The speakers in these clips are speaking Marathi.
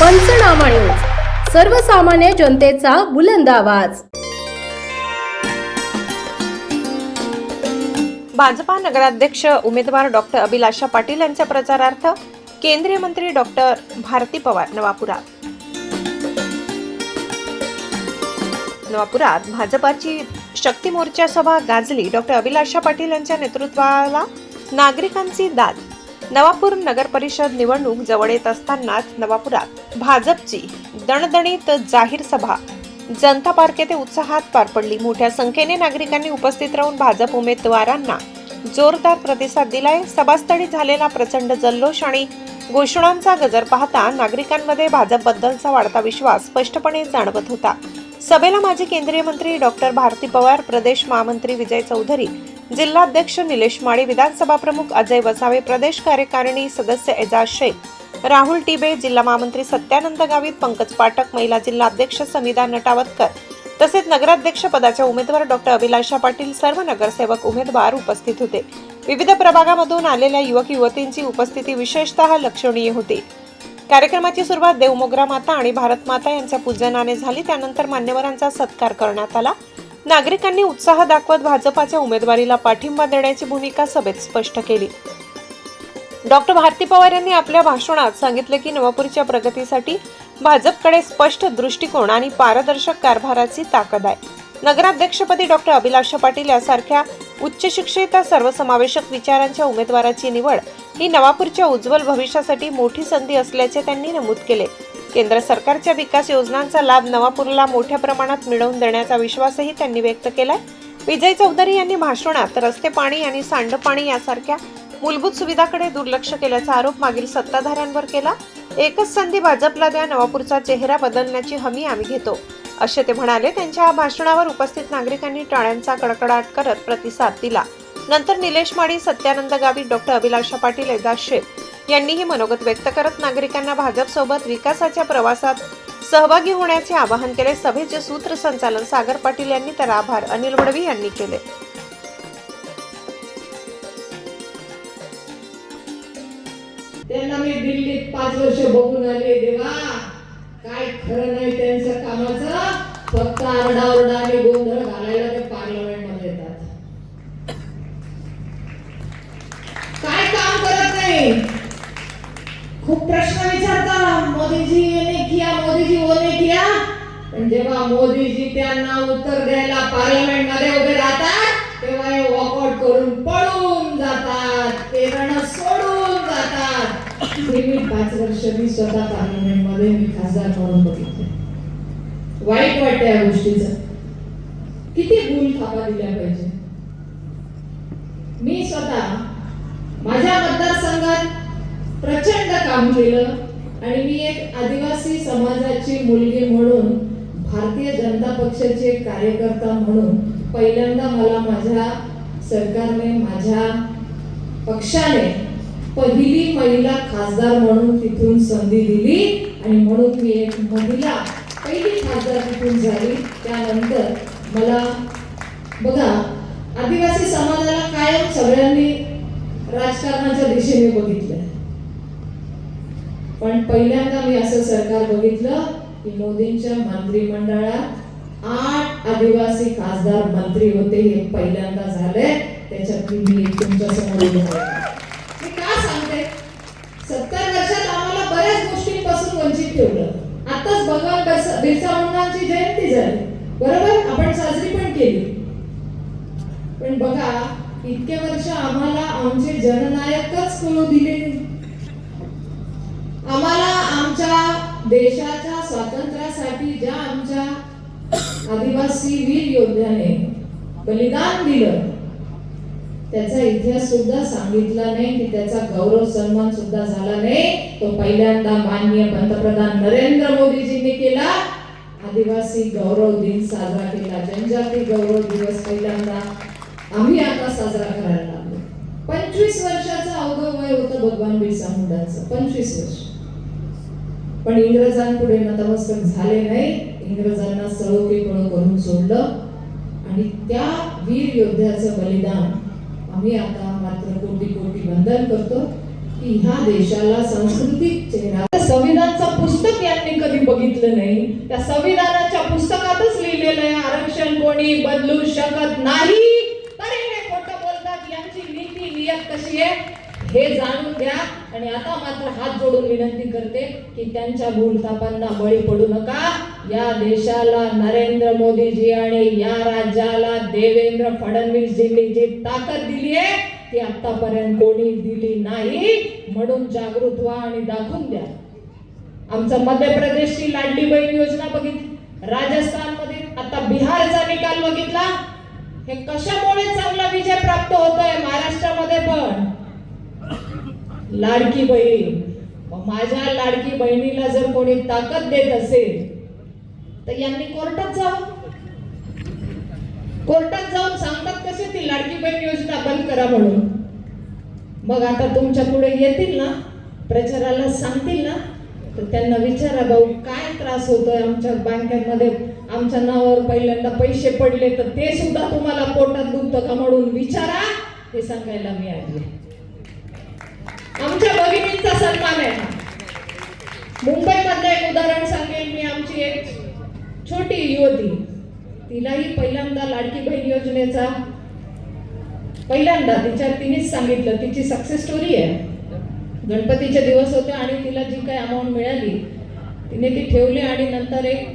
पंचनामा न्यूज. सर्वसामान्य जनतेचा बुलंद आवाज. भाजपा नगराध्यक्ष उमेदवार डॉक्टर अभिलाषा पाटील यांच्या प्रचारार्थ केंद्रीय मंत्री डॉक्टर भारती पवार नवापुरात. नवापुरात भाजपाची शक्ती मोर्चा सभा गाजली. डॉक्टर अभिलाषा पाटील यांच्या नेतृत्वाला नागरिकांची दाद. नवापूर नगर परिषद निवडणूक जवळ येत असतानाच नवापुरात भाजपची दणदणीत जाहीर सभा. जनता पार्क येथे उत्साहात पार पडली. मोठ्या संख्येने नागरिकांनी उपस्थित राहून भाजप उमेदवारांना जोरदार प्रतिसाद दिलाय. सभास्थळी झालेला प्रचंड जल्लोष आणि घोषणांचा गजर पाहता नागरिकांमध्ये भाजपबद्दलचा वाढता विश्वास स्पष्टपणे जाणवत होता. सभेला माजी केंद्रीय मंत्री डॉक्टर भारती पवार प्रदेश महामंत्री विजय चौधरी जिल्हाध्यक्ष निलेश माळी विधानसभा प्रमुख अजय वसावे प्रदेश कार्यकारिणी सदस्य एजाज शेख राहुल टिबे जिल्हा महामंत्री सत्यानंद गावित पंकज पाठक महिला जिल्हाध्यक्ष समिधा नटावतकर तसेच नगराध्यक्ष पदाच्या उमेदवार डॉक्टर अभिलाषा पाटील सर्व नगरसेवक उमेदवार उपस्थित होते. विविध प्रभागामधून आलेल्या युवक युवतींची उपस्थिती विशेषतः लक्षणीय होती. कार्यक्रमाची सुरुवात देवमोगरा माता आणि भारत माता यांच्या पूजनाने झाली. त्यानंतर मान्यवरांचा सत्कार करण्यात आला. नागरिकांनी उत्साह दाखवत भाजपाच्या उमेदवारीला पाठिंबा देण्याची भूमिका सभेत स्पष्ट केली. डॉक्टर भारती पवार यांनी आपल्या भाषणात सांगितले की नवापूरच्या प्रगतीसाठी भाजपकडे स्पष्ट दृष्टिकोन आणि पारदर्शक कारभाराची ताकद आहे. नगराध्यक्षपदी डॉक्टर अभिलाषा पाटील यासारख्या उच्च शिक्षित सर्वसमावेशक विचारांच्या उमेदवाराची निवड ही नवापूरच्या उज्ज्वल भविष्यासाठी मोठी संधी असल्याचे त्यांनी नमूद केले. केंद्र सरकारच्या विकास योजनांचा लाभ नवापूरला मोठ्या प्रमाणात मिळवून देण्याचा विश्वासही त्यांनी व्यक्त केलाय. विजय चौधरी यांनी भाषणात रस्ते पाणी आणि सांडपाणी यासारख्या मूलभूत सुविधाकडे दुर्लक्ष केल्याचा आरोप मागील सत्ताधाऱ्यांवर केला. एकच संधी भाजपला द्या नवापूरचा चेहरा बदलण्याची हमी आम्ही घेतो. असे ते म्हणाले. त्यांच्या या भाषणावर उपस्थित नागरिकांनी टाळ्यांचा कडकडाट करत प्रतिसाद दिला. नंतर निलेश माळी सत्यानंद गावित डॉक्टर अभिलाषा पाटील एजाज शेख यांनीही मनोगत व्यक्त करत नागरिकांना भाजपसोबत विकासाच्या प्रवासात सहभागी होण्याचे आवाहन केले. सभेचे सूत्रसंचालन सागर पाटील यांनी तर आभार. अनिल वडवी यांनी केले. त्यांना मी दिल्लीत पाच वर्ष बघून आले. देवा काय खरं नाही त्यांचं कामाचं. फक्त आरडाओरडा आणि गोंधळ घालायला ते पार्लमेंटमध्ये येतात काय काम करत नाही खूप प्रश्न विचारता? मोदीजी येणे किया मोदीजी ओने किया? पण जेव्हा मोदीजी त्यांना उत्तर द्यायला पार्लमेंटमध्ये उभे राहतात तेव्हा हे वॉकआउट करून पळून जातात ते रण सोडून जातात. मी पाच वर्ष मी स्वतः पार्लमेंटमध्ये मी खासदार म्हणून बघितले. वाईट वाटत या गोष्टीचं. किती भूल थापा दिल्या पाहिजे. मी स्वतः माझ्या मतदारसंघात काम केलं आणि मी एक आदिवासी समाजाची मुलगी म्हणून भारतीय जनता पक्षाचे एक कार्यकर्ता म्हणून पहिल्यांदा मला माझ्या सरकारने माझ्या पक्षाने पहिली महिला खासदार म्हणून तिथून संधी दिली आणि म्हणून मी एक महिला पहिली खासदार तिथून झाली. त्यानंतर मला बघा आदिवासी समाजाला कायम सगळ्यांनी राजकारणाच्या दिशेने बघितलं पण पहिल्यांदा मी असं सरकार बघितलं की मोदींच्या मंत्रिमंडळात आठ आदिवासी खासदार मंत्री होते हे पहिल्यांदा झाले त्याच्यात मी तुमच्यासमोर मी का सांगते? सत्तर वर्षात आम्हाला बऱ्याच गोष्टींपासून वंचित ठेवलं. आताच भगवान बिरसा मुंडांची जयंती झाली. बरोबर? आपण साजरी पण केली. पण बघा इतके वर्ष आम्हाला आमचे जननायकच कळू दिले आम्हाला आमच्या देशाच्या स्वातंत्र्यासाठी ज्या आमच्या आदिवासी वीर योद्ध्याने बलिदान दिलं त्याचा इतिहास सुद्धा सांगितला नाही की त्याचा गौरव सन्मान सुद्धा झाला नाही. तो पहिल्यांदा माननीय पंतप्रधान नरेंद्र मोदीजींनी केला. आदिवासी गौरव दिन साजरा केला. जनजाती गौरव दिवस पहिल्यांदा आम्ही आता साजरा करायला लागलो. पंचवीस वर्षाचं अवघं वय होतं भगवान बिरसा मुंडाचं. पंचवीस वर्ष. पण इंग्रजांपुढे नतमस्तक झाले नाही. इंग्रजांना सळोके करून सोडलं. आणि त्या वीर योद्ध्याचं बलिदान आम्ही आता मात्र कोटी कोटी वंदन करतो की ह्या देशाला सांस्कृतिक चेहरा संविधानचं पुस्तक यांनी कधी बघितलं नाही. त्या संविधानाच्या पुस्तकातच लिहिलेलं आहे आरक्षण कोणी बदलू शकत नाही. तरी हे खोटं बोलतात यांची नीती नियत कशी आहे? हे जाणून घ्या. आणि आता मात्र हात जोडून विनंती करते की त्यांच्या भूलथापांना बळी पडू नका. या देशाला नरेंद्र मोदीजी आणि या राज्याला देवेंद्र फडणवीसजींनी जी ताकद दिली आहे ती आतापर्यंत कोणी दिली नाही. म्हणून जागृत व्हा आणि दाखवून द्या. आमचं मध्य प्रदेशची लाडली बहीण योजना बघितली. राजस्थानमध्ये आता बिहारचा निकाल बघितला. हे कशामुळे चांगला विजय प्राप्त होतोय? महाराष्ट्रामध्ये पण. लाडकी बहीण. माझ्या लाडकी बहिणीला जर कोणी ताकद देत असेल तर यांनी कोर्टात जावं. कोर्टात जाऊन सांगतात कसे ती लाडकी बहीण योजना बंद करा म्हणून. मग आता तुमच्यापुढे येतील ना प्रचाराला सांगतील ना तर त्यांना विचारा भाऊ काय त्रास होतोय आमच्या बँकेमध्ये? आमच्या नावावर पहिल्यांदा पैसे पडले तर ते सुद्धा तुम्हाला पोटात दुखतं का म्हणून विचारा हे सांगायला मी आली आमच्या भगिनींचा सन्मान आहे. मुंबईमधलं एक उदाहरण सांगेल मी आमची एक छोटी युवती. तिलाही पहिल्यांदा लाडकी बहीण योजनेचा पहिल्यांदा तिच्या तिनेच सांगितलं. तिची सक्सेस स्टोरी आहे. गणपतीचे दिवस होते आणि तिला जी काही अमाऊंट मिळाली तिने ती ठेवली आणि नंतर एक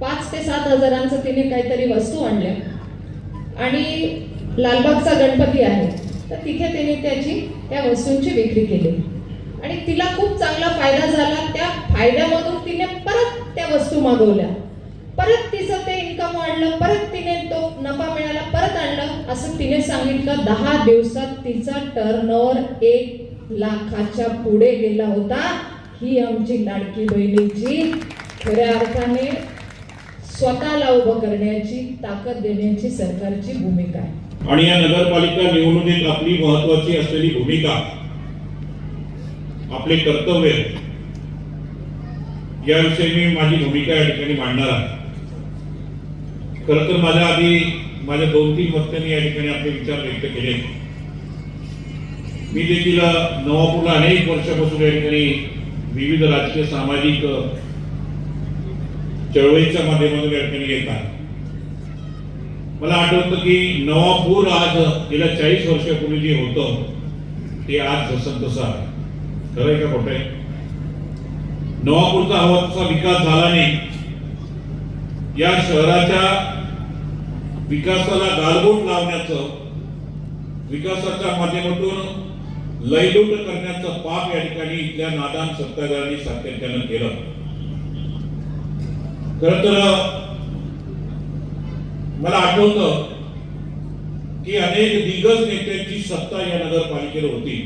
पाच ते सात हजारांचं तिने काहीतरी वस्तू आणल्या. आणि लालबागचा गणपती आहे. तर तिथे तिने त्याची त्या वस्तूंची विक्री केली. आणि तिला खूप चांगला फायदा झाला. त्या फायद्यामधून तिने परत त्या वस्तू मागवल्या. परत तिचं ते इन्कम वाढलं. परत तिने तो नफा मिळाला. परत आणलं. असं तिने सांगितलं. दहा दिवसात तिचा टर्नओव्हर एक लाखाच्या पुढे गेला होता. ही आमची लाडकी बहिणीची खऱ्या अर्थाने स्वतःला उभं करण्याची ताकद देण्याची सरकारची भूमिका आहे. आणि या नगरपालिका निवडणुकीत आपली महत्वाची असलेली भूमिका आपले कर्तव्य याविषयी मी माझी भूमिका या ठिकाणी मांडणार आहे. खर तर माझ्या आधी माझ्या दोन तीन वक्त्यांनी या ठिकाणी आपले विचार व्यक्त केले. मी देखील नवापूरला अनेक वर्षापासून या ठिकाणी विविध राजकीय सामाजिक चळवळीच्या माध्यमातून या ठिकाणी येत आहे. मला आठवतं की नवापूर आज गेल्या चाळीस वर्षापूर्वी जे होतं ते आज जसं तसं आहे. खरं आहे का खोटं आहे? नवापूरचा हवा तसा विकास झाला नाही. या शहराच्या विकासाला गालबोट लावण्याचं विकासाच्या माध्यमातून लयलूट करण्याचं पाप या ठिकाणी इथल्या नादान सत्ताधाऱ्यांनी सातत्यानं केलं. खर तर मला आठवतं की अनेक दिग्गज नेत्यांची सत्ता या नगरपालिकेवर होती.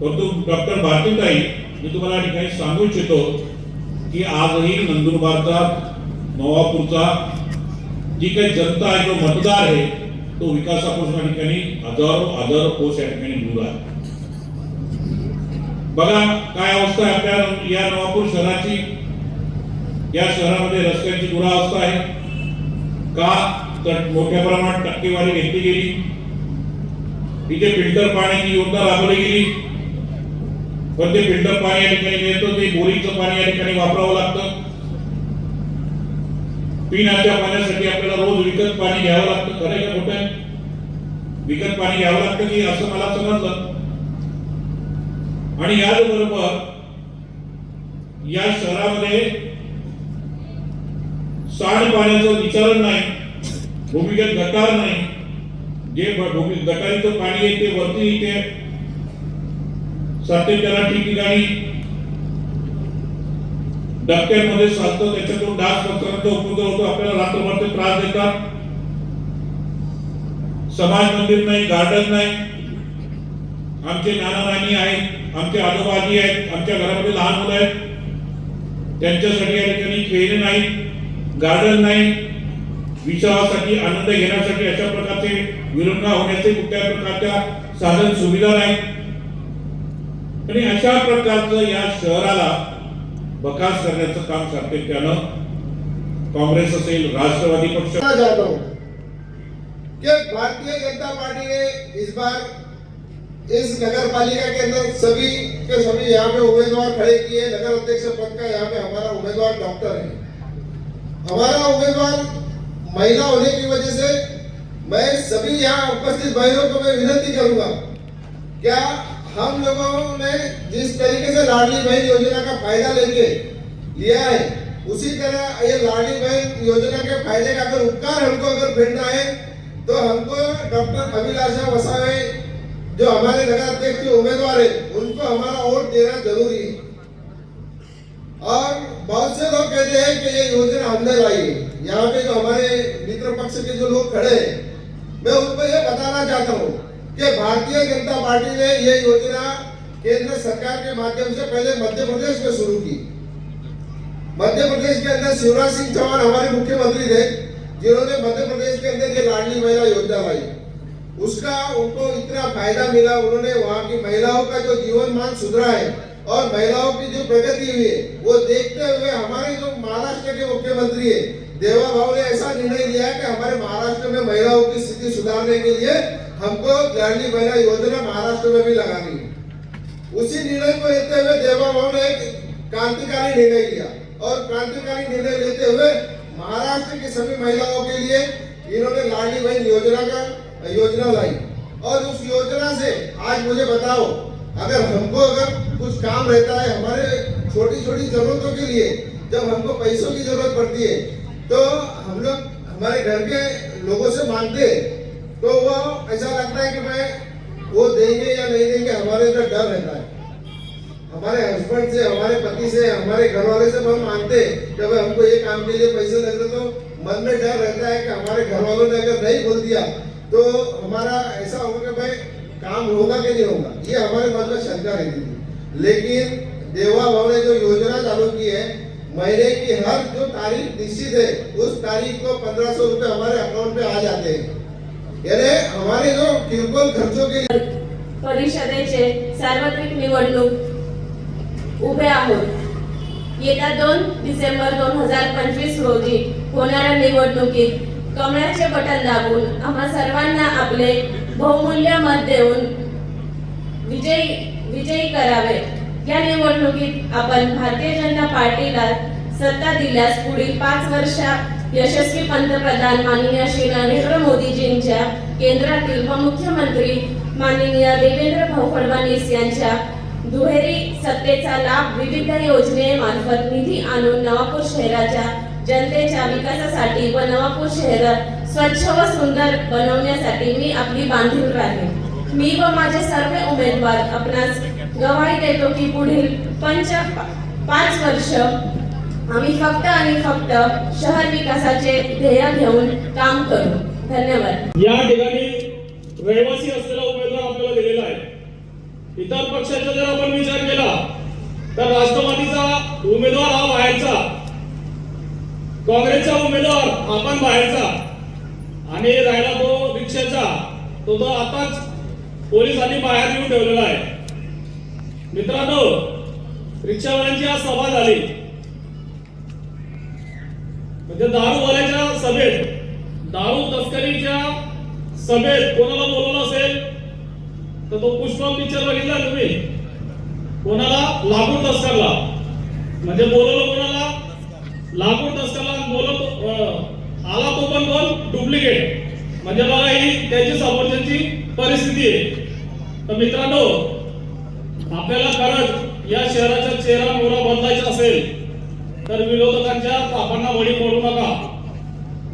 परंतु डॉक्टर भारतीताई मी तुम्हाला ठिकाणी सांगू इच्छितो की आजही नंदुरबारचा नवापूरचा जी काही जनता आहे जो मतदार आहे तो विकासापासून या ठिकाणी हजारो हजारो कोस या ठिकाणी दूर आहे बघा काय अवस्था आहे आपल्या या नवापूर शहराची. या शहरामध्ये रस्त्यांची दुरावस्था आहे. का? तर मोठ्या प्रमाणात टक्केवारी घेतली गेली. इथे फिल्टर पाण्याची योजना राबवली गेली. पण ते फिल्टर पाणी या ठिकाणी मिळतं ते बोरिंगचं पाणी या ठिकाणी वापरावं लागतं. पिण्याच्या पाण्यासाठी आपल्याला रोज विकत पाणी घ्यावं लागतं. खरं का कुठे विकत पाणी घ्यावं लागतं की असं मला समजलं? आणि याचबरोबर या शहरामध्ये सांडपाण्याचं विचारण नाही भूमिगत गटार नाही. जे भूमी गटारीचं पाणी आहे ते वरती येते सातत्याला ठिकठिकाणी डबक्यांमध्ये साचतं त्याच्यातून डास पसरण्याचा उपद्रव होतो. आपल्याला रात्रभर ते त्रास देतात. समाज मंदिर नाही गार्डन नाही. आमचे नाना नानी आहेत आमचे आजोबाजी आहेत आमच्या घरामध्ये लहान मुलं आहेत. त्यांच्यासाठी या ठिकाणी खेळणे नाहीत. गार्डन नाही विचारासाठी आनंद घेण्यासाठी अशा प्रकारचे विरंगा होण्याचे कुठल्या प्रकारच्या साधन सुविधा नाही. आणि अशा प्रकारचं या शहराला बकास करण्याचं काम सातत्यानं काँग्रेस असेल राष्ट्रवादी पक्ष. भारतीय जनता पार्टी ने इस बार इस नगर पालिका के अंदर सभी के सभी यहाँ पे उम्मीदवार खड़े किए। नगर अध्यक्ष पद का यहाँ पे हमारा उम्मीदवार डॉक्टर है। हमारा उम्मीदवार महिला होने की वजह से मैं सभी यहाँ उपस्थित भाइयों को मैं विनती करूँगा, क्या हम लोगों ने जिस तरीके से लाडली बहन योजना का फ़ायदा लेके लिया है, उसी तरह ये लाडली बहन योजना के फ़ायदे का अगर उपकार हमको अगर फिरना है तो हमको डॉक्टर अभिलाषा वसावे, जो हमारे नगर अध्यक्ष उम्मीदवार है, उनको हमारा वोट देना ज़रूरी है और बहुत से लोग कि ये योजना लाई है यहाँ पे जो हमारे मित्र पक्ष के जो लोग खड़े हैं, मैं उनको ये बताना चाहता हूँ कि भारतीय जनता पार्टी ने ये योजना केंद्र सरकार के माध्यम से पहले मध्य प्रदेश में शुरू की। मध्य प्रदेश के अंदर शिवराज सिंह चौहान हमारे मुख्यमंत्री थे, जिन्होंने मध्य प्रदेश के अंदर लाडली महिला योजना लाई उसका उनको इतना फ़ायदा मिला, उन्होंने वहाँ की महिलाओं का जो जीवन मान सुधरा है और महिलाओं की जो प्रगति हुई है, वो देखते हुए हमारे जो महाराष्ट्र के मुख्यमंत्री है, देवा भाव ने ऐसा निर्णय लिया है कि हमारे महाराष्ट्र में महिलाओं की स्थिति सुधारने के लिए हमको लाडली महिला योजना महाराष्ट्र में भी लगानी है। उसी निर्णय को लेते हुए देवा भाव ने एक क्रांतिकारी निर्णय लिया। और क्रांतिकारी निर्णय लेते हुए महाराष्ट्र की सभी महिलाओं के लिए इन्होंने लाडली बहन योजना का योजना लाई। और उस योजना से आज मुझे बताओ अगर हमको अगर कुछ काम रहता है हमारे छोटी छोटी जरूरतों के लिए, जब हमको पैसों की ज़रूरत पड़ती है तो हम लोग हमारे घर के लोगों से मांगते तो वो ऐसा लगता है कि मैं वो देंगे या नहीं देंगे, हमारे अंदर डर रहता है। हमारे हस्बैंड से, हमारे पति से, हमारे घर वाले से हम मांगते भाई हमको ये काम के लिए पैसे रहे तो मन में डर रहता है कि हमारे घर वालों ने अगर नहीं बोल दिया तो हमारा ऐसा होगा कि भाई काम होगा कि नहीं होगा? ये हमारे मन में शंका रहती थी लेकिन देवा भाव ने जो योजना चालू की है महीने की हर जो तारीख निश्चित है उस तारीख को पंद्रह सौ रुपए हमारे अकाउंट पे आ जाते हैं। यानी हमारे जो किरकोल खर्चों के लिए परिषदेचे सार्वत्रिक निवडणूक उभे आहोत. येत्या दोन डिसेंबर दोन हजार पंचवीस रोजी होणाऱ्या निवडणुकीत कमळाचे बटन दाबून आम्हा सर्वांना आपले बहुमूल्य मत देऊन विजयी विजयी करावे. या निवडणुकीत आपण भारतीय जनता पार्टीला सत्ता दिल्यास पुढील पाच वर्षात यशस्वी पंतप्रधान माननीय श्री नरेंद्र मोदीजींच्या केंद्रातील व मुख्यमंत्री माननीय देवेंद्र भाऊ फडणवीस यांच्या दुहेरी सत्तेचा लाभ विविध योजनेमार्फत निधी आणून नवापूर शहराच्या जनतेच्या विकासासाठी व नवापूर शहर स्वच्छ व सुंदर बनवण्यासाठी मी आपली बांधील राहील मी व माझे सर्व उमेदवार आपणास गवाही देतो की पुढील पंच पाच वर्ष आम्ही फक्त आणि फक्त शहर विकासाचे ध्येय घेऊन काम करू. धन्यवाद. या ठिकाणी रहिवासी असलेला उमेदवार आपल्याला दिलेला आहे. इतर पक्षाचा जर आपण विचार केला तर राष्ट्रवादीचा उमेदवार हा बाहेरचा काँग्रेसचा उमेदवार आपण बाहेरचा. आणि राहिला तो रिक्षाचा. तो तो आताच पोलिसांनी बाहेर येऊन ठेवलेला आहे. मित्रांनो रिक्षावाल्यांची आज सभा झाली. म्हणजे दारूवाल्याच्या सभेत दारू तस्करीच्या सभेत कोणाला बोलवलं असेल? तर तो पुष्पम पिक्चर बघितला तुम्ही? कोणाला? लाकूड तस्करला. म्हणजे बोलवलं कोणाला? लाकूड तस्कर बोलत आला तो पण कोण डुप्लिकेट. म्हणजे बघा ही त्याची समोरच्याची परिस्थिती आहे. तर मित्रांनो आपल्याला खरंच या शहराचा चेहरा मोहरा बदलायचा असेल तर विरोधकांच्या पापांना वडी पडू नका.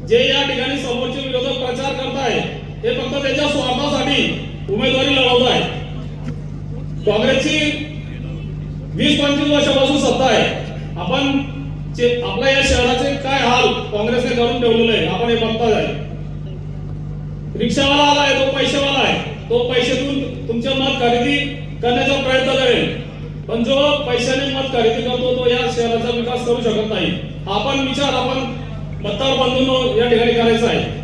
जे या ठिकाणी समोरचे विरोधक प्रचार करताय ते फक्त त्याच्या स्वार्थासाठी उमेदवारी लढवत आहे काँग्रेसची वीस पंचवीस वर्षापासून सत्ता आहे. आपण जे- आपल्या या शहराचे काय हाल काँग्रेसने करून ठेवलेलं आहे आपण हे बघताच आहे रिक्षावाला आला आहे तो पैसेवाला आहे. तो पैशातून तुमचे मत खरेदी करण्याचा प्रयत्न करेल. पण जो पैशाने मत खरेदी करतो तो या शहराचा विकास करू शकत नाही. आपण विचार आपण मतदार बंधून या ठिकाणी करायचा आहे.